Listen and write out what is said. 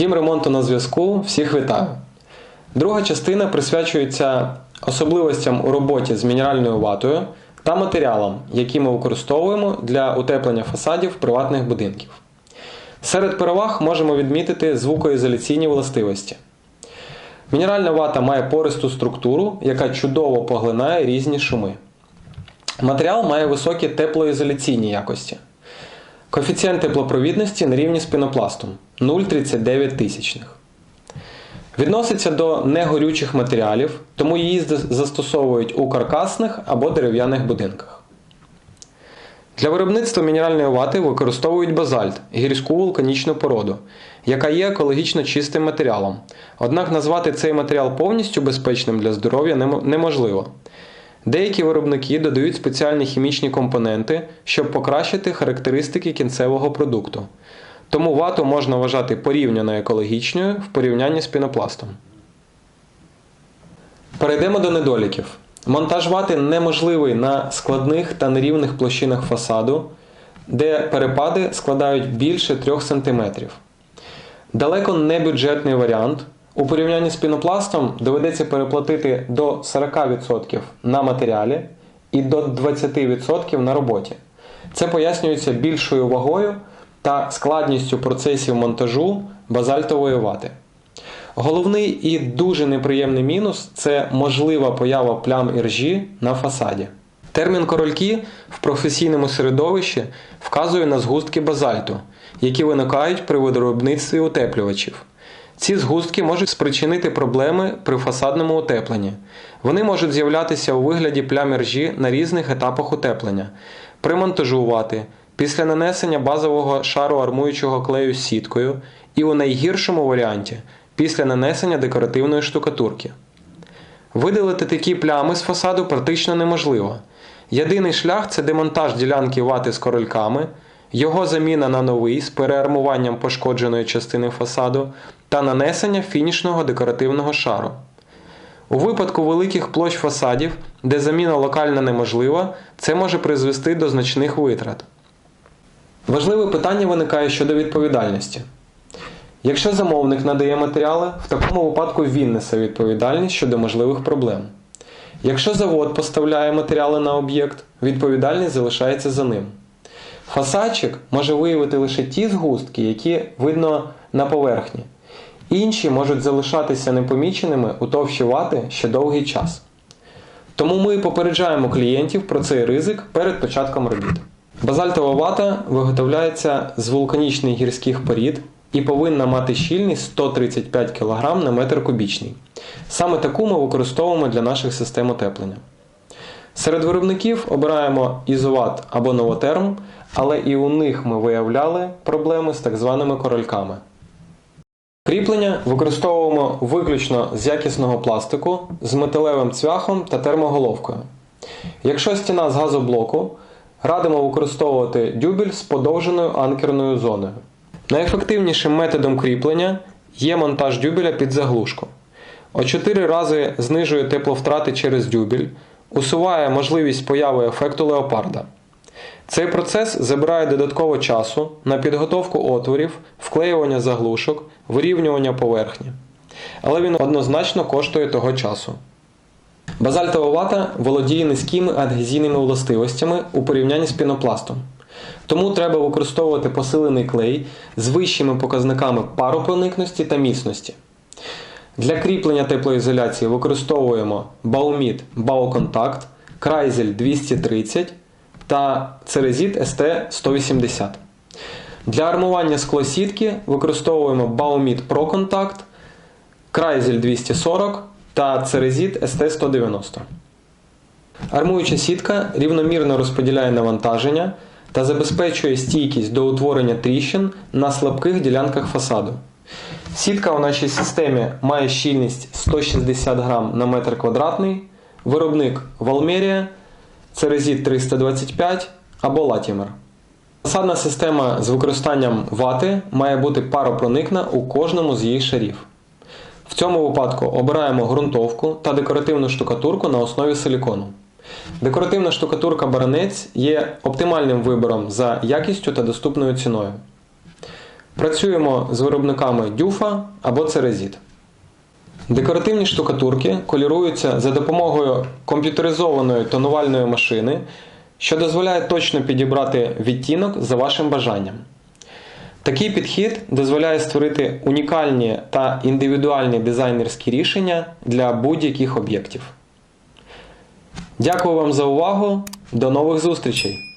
Дім ремонту на зв'язку. Всіх вітаю. Друга частина присвячується особливостям у роботі з мінеральною ватою та матеріалам, які ми використовуємо для утеплення фасадів приватних будинків. Серед переваг можемо відмітити звукоізоляційні властивості. Мінеральна вата має пористу структуру, яка чудово поглинає різні шуми. Матеріал має високі теплоізоляційні якості. Коефіцієнт теплопровідності на рівні з пінопластом 0,39 тисячних. Відноситься до негорючих матеріалів, тому її застосовують у каркасних або дерев'яних будинках. Для виробництва мінеральної вати використовують базальт гірську вулканічну породу, яка є екологічно чистим матеріалом. Однак назвати цей матеріал повністю безпечним для здоров'я неможливо. Деякі виробники додають спеціальні хімічні компоненти, щоб покращити характеристики кінцевого продукту. Тому вату можна вважати порівняно екологічною в порівнянні з пінопластом. Перейдемо до недоліків. Монтаж вати неможливий на складних та нерівних площинах фасаду, де перепади складають більше 3 см. Далеко не бюджетний варіант. У порівнянні з пінопластом доведеться переплатити до 40% на матеріалі і до 20% на роботі. Це пояснюється більшою вагою та складністю процесів монтажу базальтової вати. Головний і дуже неприємний мінус це можлива поява плям іржі на фасаді. Термін корольки в професійному середовищі вказує на згустки базальту, які виникають при виробництві утеплювачів. Ці згустки можуть спричинити проблеми при фасадному утепленні. Вони можуть з'являтися у вигляді плям іржі на різних етапах утеплення, при монтажу вати, після нанесення базового шару армуючого клею з сіткою і у найгіршому варіанті після нанесення декоративної штукатурки. Видалити такі плями з фасаду практично неможливо. Єдиний шлях це демонтаж ділянки вати з корольками, його заміна на новий з переармуванням пошкодженої частини фасаду та нанесення фінішного декоративного шару. У випадку великих площ фасадів, де заміна локальна неможлива, це може призвести до значних витрат. Важливе питання виникає щодо відповідальності. Якщо замовник надає матеріали, в такому випадку він несе відповідальність щодо можливих проблем. Якщо завод поставляє матеріали на об'єкт, відповідальність залишається за ним. Фасадчик може виявити лише ті згустки, які видно на поверхні. Інші можуть залишатися непоміченими у товщі вати ще довгий час. Тому ми попереджаємо клієнтів про цей ризик перед початком робіт. Базальтова вата виготовляється з вулканічних гірських порід і повинна мати щільність 135 кг на метр кубічний. Саме таку ми використовуємо для наших систем утеплення. Серед виробників обираємо ізоват або новотерм, але і у них ми виявляли проблеми з так званими корольками. Кріплення використовуємо виключно з якісного пластику з металевим цвяхом та термоголовкою. Якщо стіна з газоблоку, радимо використовувати дюбель з подовженою анкерною зоною. Найефективнішим методом кріплення є монтаж дюбеля під заглушку. О 4 рази знижує тепловтрати через дюбель, усуває можливість появи ефекту леопарда. Цей процес забирає додатково часу на підготовку отворів, вклеювання заглушок, вирівнювання поверхні. Але він однозначно коштує того часу. Базальтова вата володіє низькими адгезійними властивостями у порівнянні з пінопластом. Тому треба використовувати посилений клей з вищими показниками паропроникності та міцності. Для кріплення теплоізоляції використовуємо Baumit Baukontakt, Крайзель 230 та Церезіт ST 180. Для армування склосітки використовуємо Baumit ProContact, Крайзель 240 та Церезіт ST 190. Армуюча сітка рівномірно розподіляє навантаження та забезпечує стійкість до утворення тріщин на слабких ділянках фасаду. Сітка у нашій системі має щільність 160 грам на метр квадратний, виробник Valmeria, Церезіт 325 або Latimer. Фасадна система з використанням вати має бути паропроникна у кожному з її шарів. В цьому випадку обираємо ґрунтовку та декоративну штукатурку на основі силікону. Декоративна штукатурка баранець є оптимальним вибором за якістю та доступною ціною. Працюємо з виробниками дюфа або церезіт. Декоративні штукатурки коліруються за допомогою комп'ютеризованої тонувальної машини, що дозволяє точно підібрати відтінок за вашим бажанням. Такий підхід дозволяє створити унікальні та індивідуальні дизайнерські рішення для будь-яких об'єктів. Дякую вам за увагу. До нових зустрічей!